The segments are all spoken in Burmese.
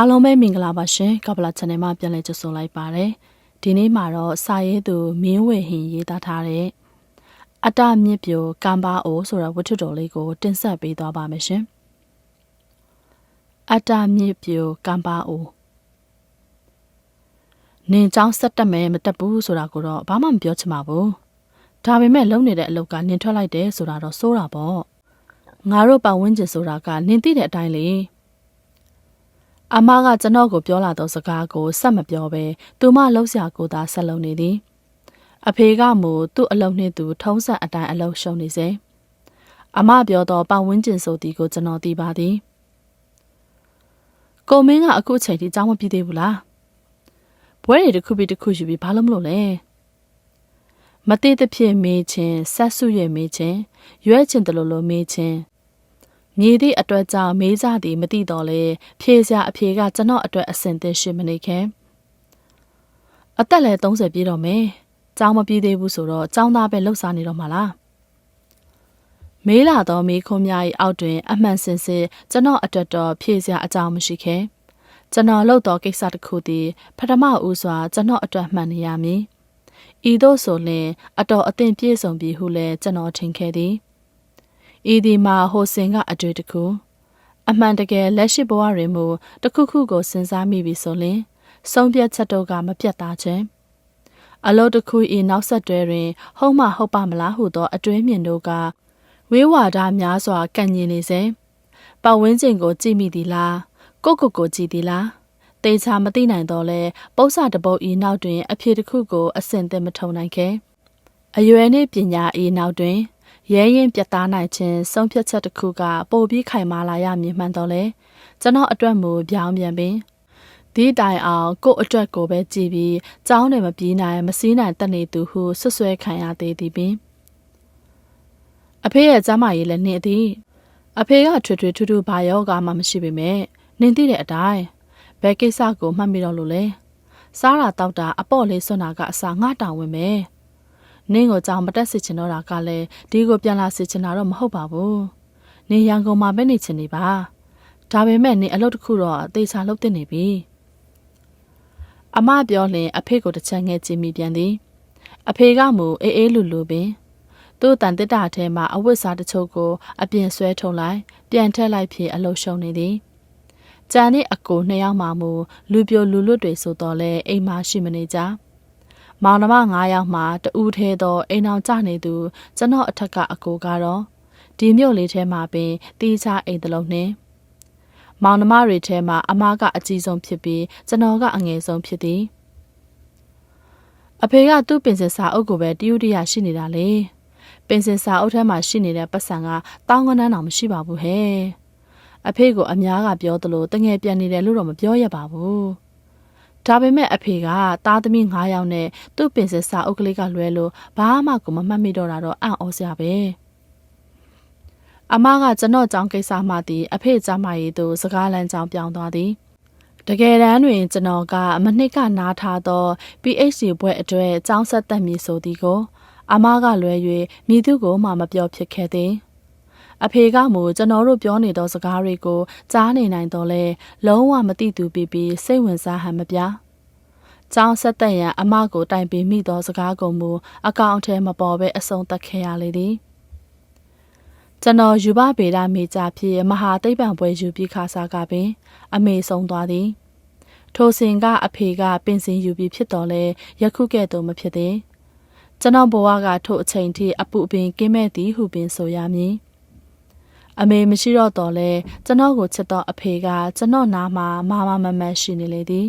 အားလုံးပဲမင်္ဂလာပါရှင်ကပလာ channel မှာပြန်လည်ကြိုဆိုလိုက်ပါတယ်ဒီနေ့မှာတော့စာရေးသူမင်းဝေဟင်ရေးသားထားတဲ့အတ္တမြစ်ပြိုကံပါအိုဆိုတဲ့ဝတ္ထုတော်လေးကို တင်ဆက်ပေးသွားပါမယ်ရှင်အတ္တမြစ်ပြိုကံပါအိုနင်เจ้าဆက်တက်မယ်မတက်ဘူးဆိုတာကိုတော့ဘာမှမပြောချင်ပါဘူးဒါပေမဲ့လုံနေတဲ့အလုပ်ကနင်ထွက်လိုက်တယ်ဆိုတာတော့စိုးတာပေါ့ငါတို့ပတ်ဝန်းကျင်ဆိုတာကနင်သိတဲ့အတိုင်းလေ အမကကျွန်တော်ကိုပြောလာသောစကားကိုဆက်မပြောဘဲသူမလှုပ်ရှားကိုသာဆက်လုပ်နေသည်အဖေကမူသူ့အလုပ်နှင့်သူထုံးစံအတိုင်းအလုပ်ရှုံနေစေအမပြောသောပတ်ဝန်းကျင်ဆိုသည်ကိုကျွန်တော်သိပါသည်ကိုမင်းကအခုချိန်ထိကြောင်းမပြည့်သေးဘူးလားဘွဲတွေတစ်ခုပြီးတစ်ခုယူပြီးဘာလို့မလို့လဲမသေးသဖြင့်မေးခြင်းဆက်ဆုရဲ့မေးခြင်းရွဲခြင်းတလို့လို့မေးခြင်း မြည်သည့်အတွက်ကြောင့်မေးကြသည်မသိတော့လေဖြေစရာအဖြေကကျွန်တော်အတွက်အဆင်သင့်ရှိမနေခင်အသက်လည်း30ပြည့်တော့မယ်ကျောင်းမပြည့်သေးဘူးဆိုတော့ကျောင်းသားပဲလှုပ်ရှားနေတော့မှာလားမေးလာတော့မေးခွန်းများ၏အောက်တွင် အမှန်စင်စစ်ကျွန်တော်အတွက်တော့ဖြေစရာအကြောင်းမရှိခဲ့ကျွန်တော်လှုပ်တော့ကိစ္စတစ်ခုသည်ပထမဦးစွာကျွန်တော်အတွက်မှန်နေရမည်ဤသို့ဆိုလျှင်အတော်အသင့်ပြည့်စုံပြီဟုလည်းကျွန်တော်ထင်ခဲ့သည် ဤဒီမှာဟိုစင်ကအတွေ့တခုအမှန်တကယ်လက်ရှိဘဝတွင်မူတခုခုကိုစဉ်းစားမိပြီဆိုရင်ဆုံးဖြတ်ချက်တို့ကမပြတ်သားခြင်းအလို့တခုဤနောက်ဆက်တွဲတွင် ဟုတ်မှဟုတ်ပါမလားဟုသော အတွင်းမြင်တို့ကဝေးဝါဒများစွာကန့်ညင်နေစေပတ်ဝန်းကျင်ကိုကြည့်မိသည်လားကိုကိုကိုကြည့်သည်လားတေချာမသိနိုင်တော့လဲပု္ပ္ပစတပုတ်ဤနောက်တွင် အဖြစ်တစ်ခုကိုအစင်သင်မထုံနိုင်ခဲ့အရွယ်နှင့်ပညာဤနောက်တွင် ရဲရင်ပြတ်သားနိုင်ခြင်းဆုံးဖြတ်ချက်တစ်ခုကပိုပြီးခိုင်မာလာရမည်မှန်တော့လေကျွန်တော်အတွက်မူပြောင်းပြန်ပင်ဒီတိုင်အောင်ကို့အတွက်ကိုပဲကြည်ပြီးကြောင်းတယ်မပြေးနိုင်မစည်းနိုင်တက်နေသူဟုဆွဆွဲခံရသေးသည်ပင်အဖေရဲ့ကျမကြီးလည်းနှင်းသည်အဖေကထွေထွေထူးထူးဘာယောဂမှမရှိပေမဲ့နင်းသိတဲ့အတိုင်းဘယ်ကိစ္စကိုမှတ်မိတော့လို့လဲစားတာတောက်တာအပေါ့လေးစွန့်တာကအစာငှတောင်ဝင်မယ် နင်းကိုကြောင်မတက်စေချင်တော့တာကလည်းဒီကိုပြန်လာစေချင်တာတော့မဟုတ်ပါဘူး။နင်းရန်ကုန်မှာပဲနေချင်နေပါ။ဒါပေမဲ့နင်းအလုပ်တစ်ခုတော့အသေးချာလုပ်တင်နေပြီ။အမပြောလျင်အဖေကိုတစ်ချက်ငဲကြည့်မိပြန်သည်။အဖေကမူအေးအေးလူလူပင်သူ့တန်တစ်တာထဲမှာအဝတ်စားတချို့ကိုအပြင်ဆွဲထုံလိုက်ပြန်ထက်လိုက်ဖြစ်အလုပ်ရှုံနေသည်။ကြံနဲ့အကိုနှစ်ယောက်မှမူလူပြိုလူလွတ်တွေဆိုတော့လဲအိမ်မရှိမနေကြ။ မောင်နှမ9ယောက်မှတူးသေးသောအိမ်အောင်ကြနေသူကျွန်တော်အထက်ကအကိုကတော့ဒီမြို့လေးထဲမှာပင်တီးခြားအိမ်တလုံးနှင့်မောင်နှမတွေထဲမှာအမကအကြီးဆုံးဖြစ်ပြီးကျွန်တော်ကအငယ်ဆုံးဖြစ်သည်အဖေကသူ့ပင်စင်စာအုပ်ကိုပဲတယူတရရှိနေတာလေပင်စင်စာအုပ်ထဲမှာရှိနေတဲ့ပတ်စံကတောင်းကနန်းတောင်မရှိပါဘူးဟဲ့အဖေကိုအများကပြောသလိုတငယ်ပြန်နေတယ်လို့တော့မပြောရပါဘူး ဒါပေမဲ့အဖေကသားသမီး9ယောက်နဲ့သူ့ပင်စစာအုပ်ကလေးကလွဲလို့ဘာမှကိုမမှတ်မိတော့တာတော့အံ့ဩစရာပဲအမကကျွန်တော်ကြောင်းကိစ္စမှသည်အဖေကြမ်းမရေးသူစကားလမ်းကြောင်းပြောင်းသွားသည်တကယ်တမ်းတွင်ကျွန်တော်ကမနှစ်ကနားထားသော PhD ဘွဲ့အတွက်ကျောင်းဆက်တက်မည်ဆိုသည်ကို အမကလွဲ၍မိသူကိုမှမပြောဖြစ်ခဲ့သည် အဖေကမူကျွန်တော်တို့ပြောနေသောစကားတွေကိုကြားနေနိုင်တော့လဲလုံးဝမသိသူပြပြီးစိတ်ဝင်စားဟန်မပြ။ကျောင်းဆက်သက်ရန်အမကိုတိုင်ပင်မိသောစကားကုန်မူအကောင့်ထဲမပေါ်ပဲအဆုံးသတ်ခဲ့ရလေသည်။ကျွန်တော်ယူပဗေဒမေကြဖြစ်မဟာသိပ္ပံပွဲယူပြီးခါစားကပင် အမေဆုံးသွားသည်။ထိုစဉ်ကအဖေကပင်စင်ယူပြီးဖြစ်တော်လဲယခုကဲ့သို့မဖြစ်သေး။ကျွန်တော်ဘဝကထို့အချိန်ထိအပူပင်ကင်းမဲ့သည်ဟုပင်ဆိုရမည်။ အမေမရှိတော့တော့လဲကျွန်တော်ကိုချစ်တော့အဖေကကျွန်တော်နားမှာမာမမမတ်ရှိနေလေသည်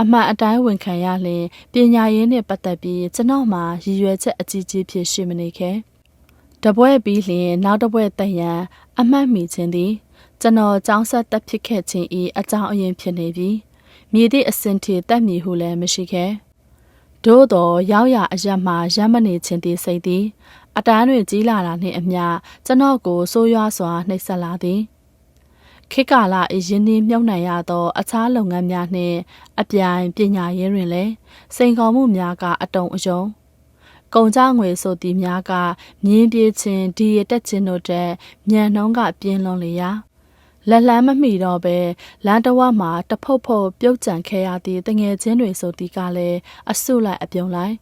အမှန်အတိုင်းဝန်ခံရလျင်ပညာရေးနှင့်ပတ်သက်ပြီးကျွန်တော်မှာရည်ရွယ်ချက်အကြီးကြီးဖြစ်ရှိမနေခဲ့တပွဲပြီးလျင်နောက်တပွဲတန်ရန်အမှတ်မိခြင်းသည်ကျွန်တော်ကြောင်းဆက်တက်ဖြစ်ခဲ့ခြင်း၏အကြောင်းအရင်းဖြစ်နေပြီးမြည်သည့်အစဉ်ထိတက်မည်ဟုလည်းမရှိခဲ့သို့သောရောက်ရအရမှရမ်းမနေခြင်းသည်စိတ်သည် အတန်းတွေကြီးလာတာနှင့်အမျှကျွန်တော်ကိုဆိုးရွားစွာနှိပ်စက်လာသည်ခေတ်ကာလအရင်နှင်းမြုပ်နှံရသောအခြားလုပ်ငန်းများနှင့်အပြိုင်ပညာရေးတွင်လည်းစိန်ခေါ်မှုများကအတုံအယုံကုန်ကြငွေဆိုသည်များကမြင်းပြေးခြင်းဒီရတက်ခြင်းတို့တဲ့မြန်နှုံးကပြင်းလွန်လေရာလက်လန်းမမိတော့ပဲလမ်းတစ်ဝက်မှာတဖုတ်ဖုတ်ပြုတ်ကြံခဲ့ရသည့်တငယ်ချင်းတွေဆိုဒီကလည်းအဆုလိုက်အပြုံလိုက်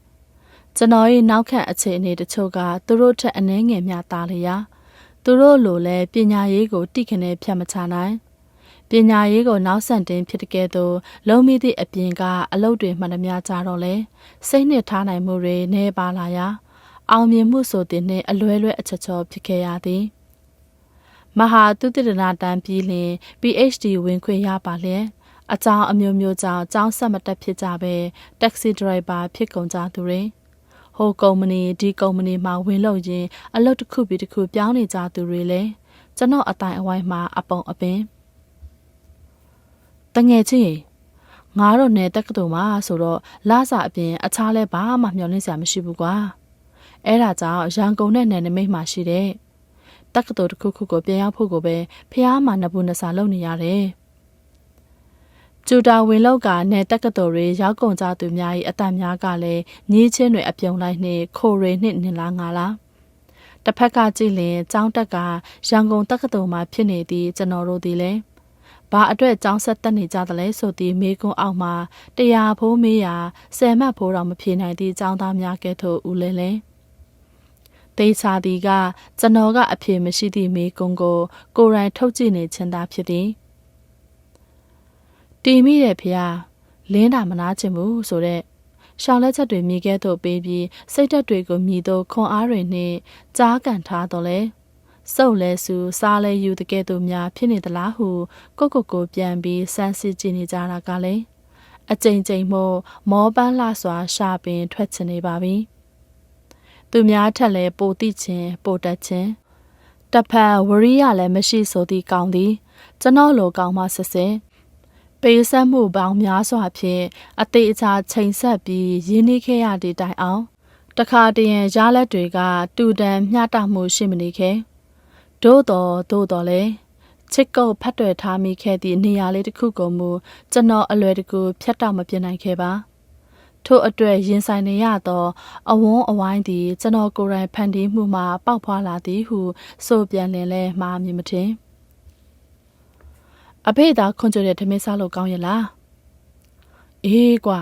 ကျွန်တော်၏နောက်ခန့်အခြေအနေတချို့ကသူတို့ထက်အနှဲငယ်များသားလျာသူတို့လိုလဲပညာရေးကိုတိခနဲ့ဖြတ်မချနိုင်ပညာရေးကိုနောက်ဆန်တင်ဖြစ်တဲ့ကဲ့သို့လုံးမိသည့်အပြင်ကအလုပ်တွေမှန်သမျှကြတော့လဲစိတ်နှစ်ထားနိုင်မှုတွေနေပါလာရာအောင်မြင်မှုဆိုတဲ့နှင့်အလွဲလွဲအချက်ချောဖြစ်ခဲ့ရသည်မဟာသုတရနာတန်းပြီးလင် PhD ဝင်ခွင့်ရပါလျက်အကြောင်းအမျိုးမျိုးကြောင့်ကြောင်းဆက်မတက်ဖြစ်ကြပဲတက္ကစီဒရိုက်ဘာဖြစ်ကုန်ကြသူတွေ ဟိုကုမ္ပဏီဒီကုမ္ပဏီမှာဝင်လို့ရင်အလုပ်တစ်ခုပြီးတစ်ခုပြောင်းနေကြသူတွေလည်းကျွန်တော်အတိုင်အဝိုင်းမှာအပုံအပင်တငယ်ချင်းငါတော့နယ်တက္ကသိုလ်မှာဆိုတော့လာစာအပြင်အခြားလဲဘာမှမျှော်လင့်စရာမရှိဘူးကွာအဲ့ဒါကြောင့်ရန်ကုန်နဲ့နယ်နိမိတ်မှာရှိတဲ့တက္ကသိုလ်တစ်ခုခုကိုပြန်ရောက်ဖို့ကိုပဲဖះမှာနဘူးနစာလုပ်နေရတယ် ကျူတာဝင်လောက်ကနယ်တက္ကသိုလ်တွေရောက်ကုန်ကြသူများ၏အတန်များကလည်းညီးချင်းတွေအပြုံလိုက်နှင့်ခိုတွေနှင့်နင်လားငါလားတစ်ဖက်ကကြည့်ရင်ចောင်းတက်ကရန်ကုန်တက္ကသိုလ်မှာဖြစ်နေသည့်ကျွန်တော်တို့ဒီလည်းဘာအတွက်ចောင်းဆက်တက်နေကြသလဲဆိုသည့်မေကွန်းအောက်မှာတရားဖိုးမေးရာဆယ်မှတ်ဖိုးတော်မဖြေနိုင်သည့်ចောင်းသားများကဲ့သို့ဦးလဲလဲတေချာဒီကကျွန်တော်ကအဖြေမရှိသည့်မေကွန်းကိုကိုယ်တိုင်ထုတ်ကြည့်နေချင်တာဖြစ်သည် တီမိတဲ့ဖျားလင်းတာမနာချင်ဘူးဆိုတဲ့ရှောင်းလက်ချက်တွေမြည်ခဲ့သို့ပေးပြီးစိတ်သက်တွေကိုမြည်သို့ခွန်အားတွေနှင့်ကြားကန်ထားတော့လဲစုပ်လဲဆူစားလဲယူတကဲ့သို့များဖြစ်နေသလားဟုကိုကိုကိုပြန်ပြီးစမ်းစစ်ကြည့်နေကြတာကလည်းအကြိမ်ကြိမ်မို့မောပန်းလှစွာရှာပင်ထွက်ချင်နေပါပြီသူများထက်လဲပိုတိချင်းပိုတက်ချင်းတဖန်ဝရိယလည်းမရှိဆိုသည့်ကောင်းသည်ကျွန်တော်လိုကောင်းမှဆက်ဆက် ပေးဆက်မှုပေါင်းများစွာဖြင့်အသေးအချာချိန်ဆက်ပြီးရင်းနှီးခဲ့ရတဲ့တိုင်အောင်တခါတရံရလက်တွေက တူတန်မျှတမှုရှိမနေခဲ့သို့တော်သို့တော်လဲချစ်ကုတ်ဖတ်တွေ့ထားမိခဲ့သည့်နေရာလေးတစ်ခုကိုမူကျွန်တော်အလွယ်တကူဖြတ်တောက်မပြနိုင်ခဲ့ပါထို့အတွက်ရင်ဆိုင်နေရသော အဝန်းအဝိုင်းသည်ကျွန်တော်ကိုယ်တိုင်ဖန်တီးမှုမှာပေါက်ဖွာလာသည်ဟုဆိုပြန်လင်လဲမှားမြင်မထင် အဖေသာခွန်ကြွတဲ့ထမင်းစားလို့ကောင်းရဲ့လားအေးကွာ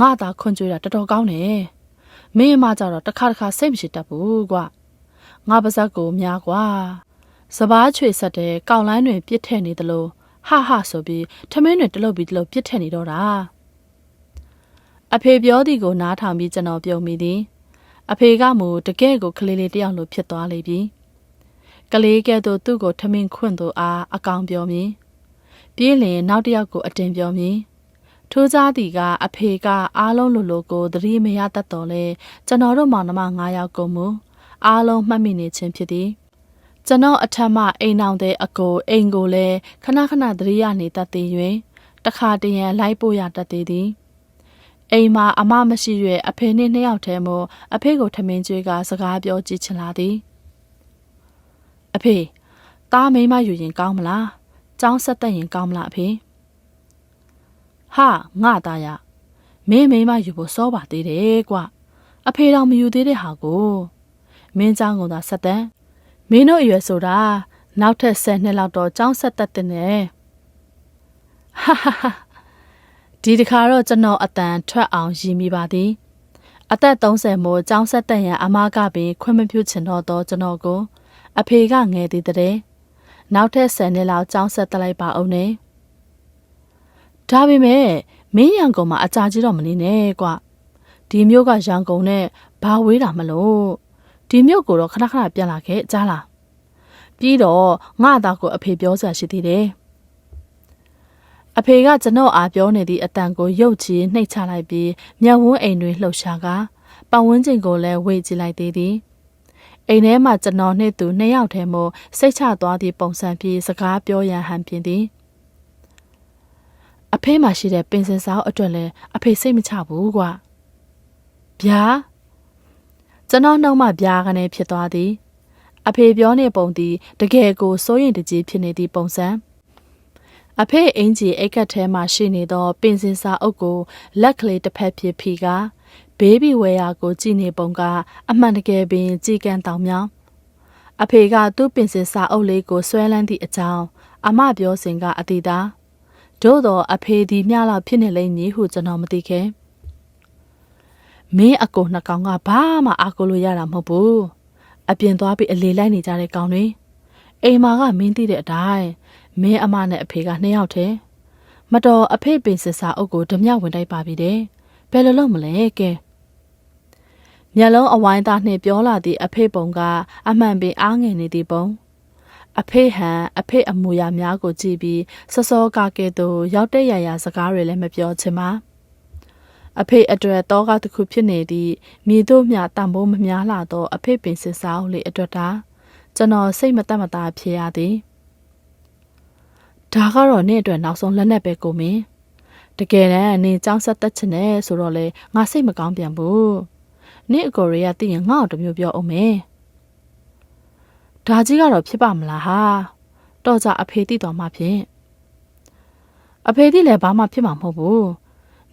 ငါသာခွန်ကြွတာတော်တော်ကောင်းတယ်မင်းအမကြတော့တစ်ခါတစ်ခါစိတ်မရှိတတ်ဘူးကွာငါပါဇက်ကိုများကွာစပားချွေဆက်တဲ့ကောက်လိုင်းတွေပြစ်ထည့်နေသလိုဟဟဆိုပြီးထမင်းတွေတလုတ်ပြီးတလုတ်ပြစ်ထည့်နေတော့တာအဖေပြောသည်ကိုနားထောင်ပြီးကျွန်တော်ပြုံးမိသည်အဖေကမူတကယ့်ကိုကလေးလေးတယောက်လိုဖြစ်သွားလေပြီကလေးကဲ့သို့သူ့ကိုထမင်းခွင့်သူအားအကောင်ပြောမည် ပြေးလင်နောက်တစ်ယောက်ကိုအတင်ပြောမည်ထိုးစားသည်ကအဖေကအားလုံးလိုလိုကိုသတိမရတတ်တော်လဲကျွန်တော်တို့မောင်နှမ9ယောက်ကိုမူအားလုံးမှတ်မိနေခြင်းဖြစ်သည်ကျွန်တော်အထက်မှအိမ်အောင်တဲ့အကိုအိမ်ကိုလည်းခဏခဏသတိရနေတတ်သေး၍တခါတရံလိုက်ပို့ရတတ်သေးသည်အိမ်မှာအမမရှိ၍အဖေနှင့်နှစ်ယောက်တည်းမို့အဖေကိုထမင်းကျွေးကစကားပြောကြည့်ချင်လာသည်အဖေသားမိမယူရင်ကောင်းမလား ကျောင်းဆက်သက်ရင်ကောင်းမလားအဖေဟာငါသားရမင်းမိမယူဖို့စောပါသေးတယ်ကွအဖေတော်မယူသေးတဲ့ဟာကိုမင်းเจ้าကသာဆက်သက်မင်းတို့အရွယ်ဆိုတာနောက်ထပ်10နှစ်လောက်တော့ကျောင်းဆက်သက်တဲ့နဲ့ဟာဟာဟာဒီတခါတော့ကျွန်တော်အတန်ထွက်အောင်ရည်မိပါသည်အသက်30မို့ကျောင်းဆက်သက်ရန်အမားကပင်ခွင့်မပြုချင်တော့တော့ကျွန်တော်ကို အဖေကငယ်သေးတဲ့ နောက်ထပ်10နှစ်လောက်ကျောင်းဆက်တက်လိုက်ပါအောင်နဲ့ဒါပေမဲ့မင်းရန်ကုန်မှာအကြာကြီးတော့မနေနဲ့ကွဒီမျိုးကရန်ကုန်နဲ့ဘာဝေးတာမလို့ဒီမျိုးကိုတော့ခဏခဏပြန်လာခဲ့ကြားလားပြီးတော့ငါသားကိုအဖေပြောစရာရှိသေးတယ်အဖေကကျွန်တော်အားပြောနေသည့်အတန်ကိုရုတ်ချီနှိတ်ချလိုက်ပြီးမျက်ဝန်းအိမ်တွေလှုပ်ရှားကပတ်ဝန်းကျင်ကိုလည်းဝေ့ကြည့်လိုက်သေးသည် အိမ်ထဲမှာကျွန်တော်နှင့်သူနှစ်ယောက်တည်းမို့စိတ်ချသွားသည့်ပုံစံပြီးစကားပြောရန်ဟန်ပြင်းသည်အဖေမှရှိတဲ့ပင်စင်စားအတွက်လည်းအဖေစိတ်မချဘူးကွာဗျာကျွန်တော်နှုံးမှဗျာကနေဖြစ်သွားသည်အဖေပြောနေပုံသည်တကယ်ကိုစိုးရင်တကြီးဖြစ်နေသည့်ပုံစံအဖေအင်ကြီးအိတ်ကတ်ထဲမှာရှိနေသောပင်စင်စာအုပ်ကိုလက်ကလေးတစ်ဖက်ဖြစ်ဖီက ဘေဘီဝဲယာကိုကြည့်နေပုံကအမှန်တကယ်ပင်ကြည်ကန်တောင်မြောင်းအဖေကသူ့ပင်စင်စာအုပ်လေးကိုဆွဲလန်းသည့်အကြောင်းအမပြောစဉ်ကအတိသားသို့တော့အဖေဒီမျှလောက်ဖြစ်နေလိမ့်မည်ဟုကျွန်တော်မသိခဲ့မင်းအကိုနှစ်ကောင်ကဘာမှအာကိုလို့ရတာမဟုတ်ဘူးအပြင်သွားပြီးအလေလိုက်နေကြတဲ့ကောင်တွေအိမ်မာကမင်းသိတဲ့အတိုင်းမင်းအမနဲ့အဖေကနှစ်ယောက်တည်းမတော်အဖေပင်စစ်စာအုပ်ကိုဓမြဝင်တိုက်ပါပြီတဲ့ ဘယ်လိုလုပ်မလဲကဲမျက်လုံးအဝိုင်းသားနှင့်ပြောလာသည့်အဖေပုံက အမှန်ပင်အားငယ်နေသည့်ပုံအဖေဟန်အဖေအမူအရာများကိုကြည့်ပြီးစောစောကကဲ့သို့ရောက်တဲ့ရရာစကားတွေလည်းမပြောချင်ပါအဖေအတွက်တောကတစ်ခုဖြစ်နေသည့်မိတို့မြတန်ဖိုးမများလာသော အဖေပင်စစ်စားလေးအတွက်တာကျွန်တော်စိတ်မတက်မသားဖြစ်ရသည်ဒါကတော့နေ့အတွက်နောက်ဆုံးလက်နက်ပဲကိုမင်း တကယ်တမ်းနေចောင်းဆက်သက်ချင်တယ်ဆိုတော့လေငါစိတ်မကောင်းပြန်ဘူးနေ့အကိုရီးယားသိရင်ငါ့ကိုတမျိုးပြောအောင်မယ်ဒါကြီးကတော့ဖြစ်ပါမလားဟာတော့ကြအဖေသိတော်မှဖြင့်အဖေသိလည်းဘာမှဖြစ်မှာမဟုတ်ဘူး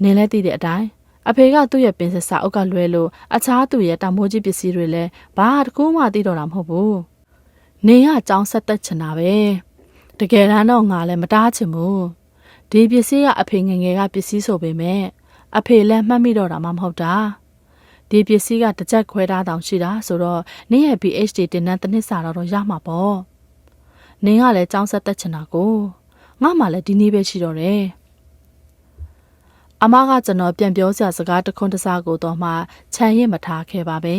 နင်းလည်းသိတဲ့အတိုင်းအဖေကသူ့ရဲ့ပင်စစာအုပ်ကလွဲလို့အခြားသူရဲ့တမိုးကြီးပစ္စည်းတွေလည်းဘာတကူမှသိတော့တာမဟုတ်ဘူးနင်းကကြောင်းဆက်သက်ချင်တာပဲတကယ်တမ်းတော့ငါလည်းမတားချင်ဘူး ဒီပစ္စည်းကအဖေငယ်ငယ်ကပစ္စည်းဆိုပေမဲ့အဖေလည်းမှတ်မိတော့တာမှမဟုတ်တာဒီပစ္စည်းကတစ်ချက်ခွဲထားတောင်ရှိတာဆိုတော့နင်းရဲ့ PhD တင်တဲ့တစ်နှစ်စာတော့ရမှာပေါ့နင်းကလည်းကြောင်းဆက်သက်ချင်တာကိုငါမှလည်းဒီနေ့ပဲရှိတော့တယ်အမကကျွန်တော်ပြန်ပြောစရာစကားတခွန်းတစားကိုတော့မှခြံရစ်မထားခဲ့ပါပဲ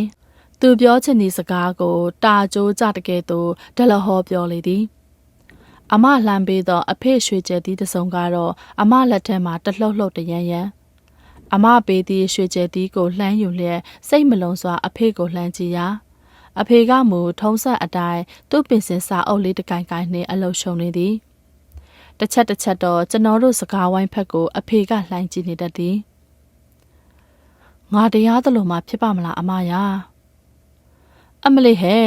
သူပြောချင်တဲ့စကားကို တာကြိုးကြတကယ်သူဒလဟောပြောလေသည် အမလှမ်းပေးသောအဖေရွှေကျဲသည့်တစုံကတော့အမလက်ထက်မှာတလှုပ်လှုပ်တရန်ရန်အမပေးသည့်ရွှေကျဲသည့်ကိုလှမ်းယူလျက်စိတ်မလုံးစွာအဖေကိုလှမ်းကြည့်ရာအဖေကမူထုံးဆက်အတိုင်းသူ့ပင်စင်စာအုပ်လေးတကိုင်ကိုင်နှင့်အလုရှုံနေသည်တစ်ချက်တစ်ချက်တော့ကျွန်တော်တို့စကားဝိုင်းဖက်ကိုအဖေကလှိုင်းကြည့်နေတတ်သည်ငါတရားသလိုမှဖြစ်ပါမလားအမယာအမလေးဟဲ့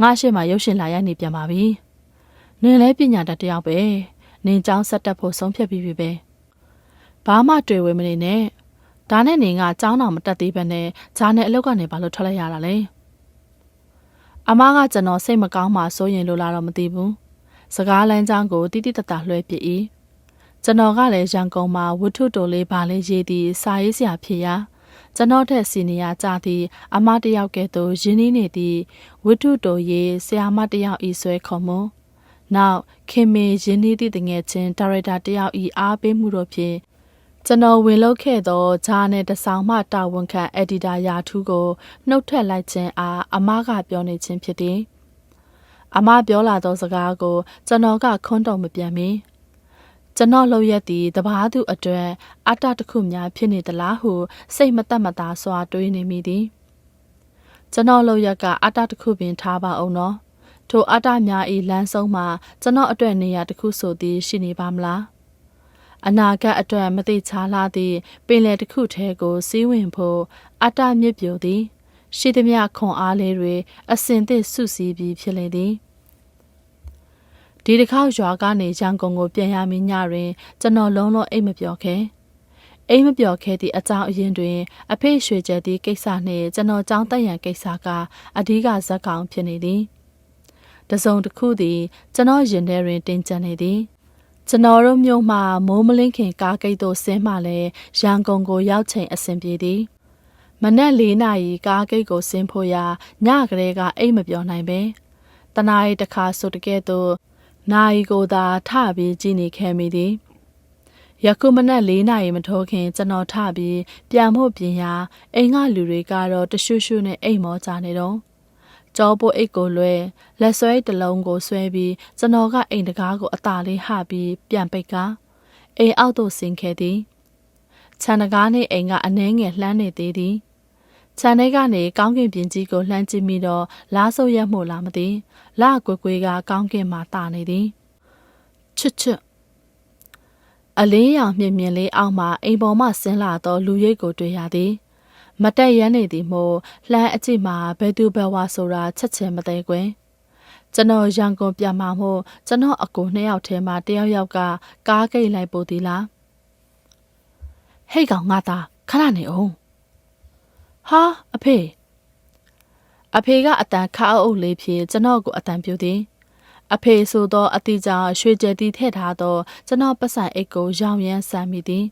ငါရှေ့မှာရုပ်ရှင်လာရိုက်နေပြန်ပါပြီ နင်လည်းပညာတတ်တယောက်ပဲနင်ကျောင်းဆက်တက်ဖို့ဆုံးဖြတ်ပြီးပြီပဲဘာမှတွေ့ဝေမနေနဲ့ဒါနဲ့နင်ကကျောင်းတော်မတက်သေးဘဲနဲ့ဂျာနဲ့အလုပ်ကနေဘာလို့ထွက်လိုက်ရတာလဲအမကကျွန်တော်စိတ်မကောင်းမှစိုးရင်လို့လာတော့မသိဘူးစကားလမ်းကြောင်းကိုတိတိတတ်တာလွှဲပြ၏ကျွန်တော်ကလည်းရန်ကုန်မှာဝတ္ထုတိုလေးပါလေးရေးသည်စာရေးဆရာဖြစ်ရာကျွန်တော်ထက်စီနီယာကြသည်အမတယောက်ကဲ့သို့ရင်းနှီးနေသည့်ဝတ္ထုတိုရေးဆရာမတယောက်ဤဆွဲခေါ်မွန်း နောက်ခင်မေရင်းနှီးသည့်တငယ်ချင်းဒါရိုက်တာတယောက်ဤအားပေးမှုတို့ဖြင့်ကျွန်တော်ဝင်လုပ်ခဲ့သောဂျာနယ်တဆောင်မှတာဝန်ခံအက်ဒီတာယာထူးကိုနှုတ်ထွက်လိုက်ခြင်းအားအမကပြောနေခြင်းဖြစ်သည်အမပြောလာသောစကားကို ကျွန်တော်ကခွန်းတော်မပြန်မီကျွန်တော်လှုပ်ရက်သည်တပားသူအတွက်အတ္တတစ်ခုများဖြစ်နေသလားဟု စိတ်မသက်မသာစွာတွေးနေမိသည်ကျွန်တော်လှုပ်ရက်ကအတ္တတစ်ခုပင်ထားပါအောင်နော် ထိုအတ္တများ၏လမ်းဆုံးမှာကျွန်တော်အတွက်နေရာတစ်ခုဆိုသည်ရှိနေပါမလားအနာဂတ်အတွက်မသိချာလာသည့်ပင်လယ်တစ်ခုထဲကိုစီးဝင်ဖို့အတ္တမြစ်ပြိုသည် ရှိသမျှခွန်အားလေးတွေအစင်သစ်စုစည်းပြီးဖြစ်လေသည်ဒီတစ်ခေါက်ရွာကနေရန်ကုန်ကိုပြန်ရမင်းညတွင် ကျွန်တော်လုံးလုံးအိတ်မပြောခဲအိမ်မပြောခဲ့သည့်အကြောင်းအရင်းတွင် အဖေရွှေကျဲသည့်ကိစ္စနှင့်ကျွန်တော်ကြောင်းတက်ရန်ကိစ္စကအဓိကဇက်ကောင်ဖြစ်နေသည် တစုံတစ်ခုသည်ကျွန်တော်ရင်ထဲတွင်တင်ကျန်နေသည်ကျွန်တော်တို့မြို့မှာမိုးမလင်းခင်ကားဂိတ်သို့ဆင်းမှလည်းရန်ကုန်ကိုရောက်ချိန်အဆင်ပြေသည်မနက်၄နာရီကားဂိတ်ကိုဆင်းဖို့ရာညကလေးကအိတ်မပြောနိုင်ပဲတနားရီတစ်ခါဆိုတကဲ့သို့နိုင်ကိုသာထပြီးကြည်နေခဲ့မိသည်ယခုမနက်၄နာရီမထိုးခင်ကျွန်တော်ထပြီးပြန်ဖို့ပြင်ရာအိမ်ကလူတွေကတော့တရှုရှုနဲ့အိမ်မောကြနေတော့ ကြောပိုးအိတ်ကိုလွဲလက်ဆွဲတစ်လုံးကိုဆွဲပြီးကျွန်တော်ကအိမ်တကားကိုအသာလေးဟပြီးပြန်ပိတ်ကအိမ်အောက်သို့ဆင်းခဲ့သည်ခြံတကားနှင့်အိမ်ကအနှဲငယ်လှမ်းနေသေးသည်ခြံထဲကနေကောင်းကင်ပြင်ကြီးကိုလှမ်းကြည့်မိတော့လားဆုပ်ရက်မို့လားမသိလာကွယ်ကွယ်ကကောင်းကင်မှာတာနေသည်ချွတ်ချွတ်အလင်းရောင်မြင်မြင်လေးအောက်မှာအိမ်ပေါ်မှဆင်းလာသောလူရိပ်ကိုတွေ့ရသည် မတက်ရမ်းနေသည်မို့လှမ်းအကြည့်မှာဘယ်သူဘဝဆိုတာချက်ချင်းမသေးကွယ်ကျွန်တော်ရန်ကုန်ပြန်มาမို့ကျွန်တော်အကိုနှစ်ယောက်ထဲမှာတယောက်ယောက်ကကားကိတ်လိုက်ပို့သည်လားဟဲ့ကောင်ငါသားခဏနေအောင်ဟာအဖေအဖေကအတန်ခါအုပ်လေးဖြင့်ကျွန်တော်ကိုအတန်ပြူသည်အဖေဆိုသောအတိကြောင့်ရွှေကြယ်တီထည့်ထားသောကျွန်တော်ပတ်စံအိတ်ကိုရောင်ရမ်းဆမ်းမိသည်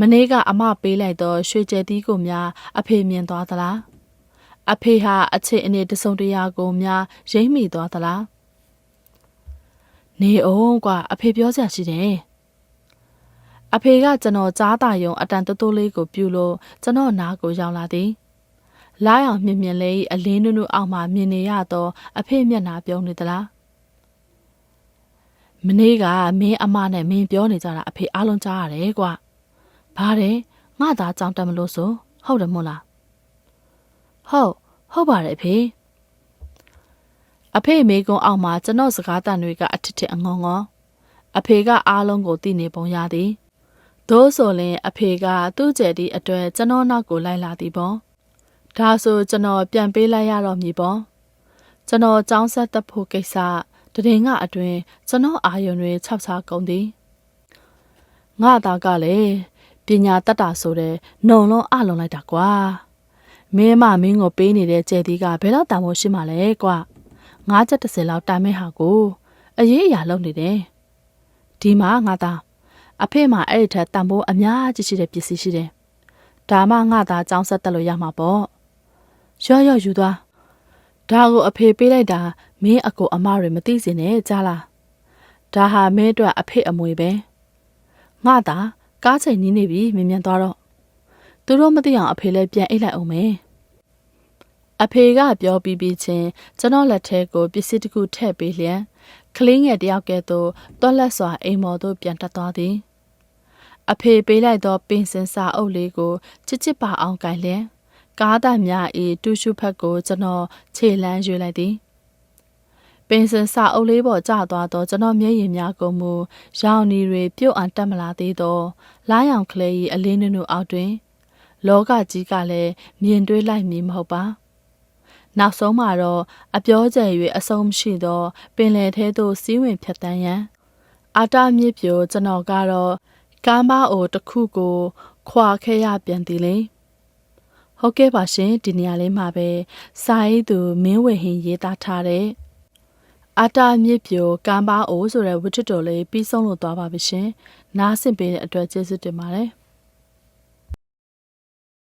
မနေ့ကအမပေးလိုက်သောရွှေကြယ်တီကိုများအဖေမြင်သွားသလားအဖေဟာအချစ်အနေတစုံတရာကိုများရိမ့်မိသွားသလားနေအောင်ကွာအဖေပြောစရာရှိတယ်အဖေကကျွန်တော်ကြားတာယုံအတန်တိုးတိုးလေးကိုပြူလို့ကျွန်တော်နားကိုရောက်လာသည်လားအောင်မြင်မြင်လေးအလင်းနုနုအောက်မှာမြင်နေရတော့အဖေမျက်နှာပြုံးနေသလားမနေ့ကမင်းအမနဲ့မင်းပြောနေကြတာအဖေအားလုံးကြားရတယ်ကွာ ဘာတယ်ငါသာကြောင်းတက်မလို့ဆိုဟုတ်တယ်မို့လားဟုတ်ဟုတ်ပါတယ်အဖေအဖေမိကုံအောက်မှာကျွန်တော်စကားတန်တွေကအထစ်ထစ်အငုံငေါအဖေကအားလုံးကိုသိနေပုံရသည်သို့ဆိုရင်အဖေကသူ့ကျယ်ဒီအတွက်ကျွန်တော်နောက်ကိုလိုက်လာသည်ပေါ့ဒါဆိုကျွန်တော်ပြန်ပေးလိုက်ရတော့မည်ပေါ့ကျွန်တော်ចောင်းဆက်တက်ဖို့ကိစ္စတရင်ကအတွင်ကျွန်တော်အာယုံတွေခြောက်ခြားကုန်သည်ငါသားကလည်း ပညာတတ်တာဆိုတဲ့နှုံလုံးအလုံးလိုက်တာကွာမင်းမမင်းကိုပေးနေတဲ့ကျဲဒီကဘယ်တော့တာမို့ရှိမှလဲကွာငါးချက်30လောက်တိုင်မဲ့ဟာကိုအရေးအရာလုပ်နေတယ်ဒီမှာငါသားအဖေမှာအဲ့ဒီထက်တန်ဖိုးအများကြီးရှိတဲ့ပစ္စည်းရှိတယ်ဒါမှငါသားចောင်းဆက်တက်လို့ရမှာပေါ့ရော့ရော့ယူသွားဒါကိုအဖေပေးလိုက်တာမင်းအကိုအမတွေမသိစင်နဲ့ကြားလားဒါဟာမင်းအတွက်အဖေအမွေပဲငါသာ ကားချိန်နီးနေပြီမြင်မြန်သွားတော့သူတို့မသိအောင်အဖေလည်းပြန်အိတ်လိုက်အောင်မယ်အဖေကပြောပြီးပြီးချင်းကျွန်တော်လက်ထဲကိုပစ္စည်းတစ်ခုထည့်ပေးလျက်ကလေးငယ်တယောက်ကဲ့သို့တွက်လက်စွာအိမ်မော်သို့ပြန်တက်သွားသည်အဖေပေးလိုက်သောပင်စင်စာအုပ်လေးကိုချစ်ချစ်ပါအောင်ကင်လျက်ကားသားများ၏တူရှုဖက်ကိုကျွန်တော်ခြေလန်းရွေလိုက်သည် ပင်စင်စာအုပ်လေးပေါ်ကျသွားသောကျွန်တော်မျက်ရည်များကုန်မူရောင်နီတွေပြုတ်အောင်တက်မလာသေးသောလားရောင်ကလေး၏အလင်းနုနုအောက်တွင် လောကကြီးကလည်းမြင်တွေ့လိုက်မည်မဟုတ်ပါနောက်ဆုံးမှာတော့အပြောကျယ်၍အဆုံးမရှိသော ပင်လယ်ထဲသို့စီးဝင်ဖြတ်တန်းရန်အာတာမြစ်ပြိုကျွန်တော်ကတော့ကားမအိုတစ်ခုကို ခွာခဲ့ရပြန်သည်လေဟုတ်ကဲ့ပါရှင်ဒီနေရာလေးမှာပဲစာရေးသူမင်းဝေဟင်ရေးသားထားတဲ့ အာတာမြစ်ပြိုကမ်ပါအိုဆိုတဲ့ဝတ္ထုတော်လေးပြီးဆုံးလို့သွားပါပြီရှင်နားဆင်ပေးတဲ့အတွက်ကျေးဇူးတင်ပါတယ်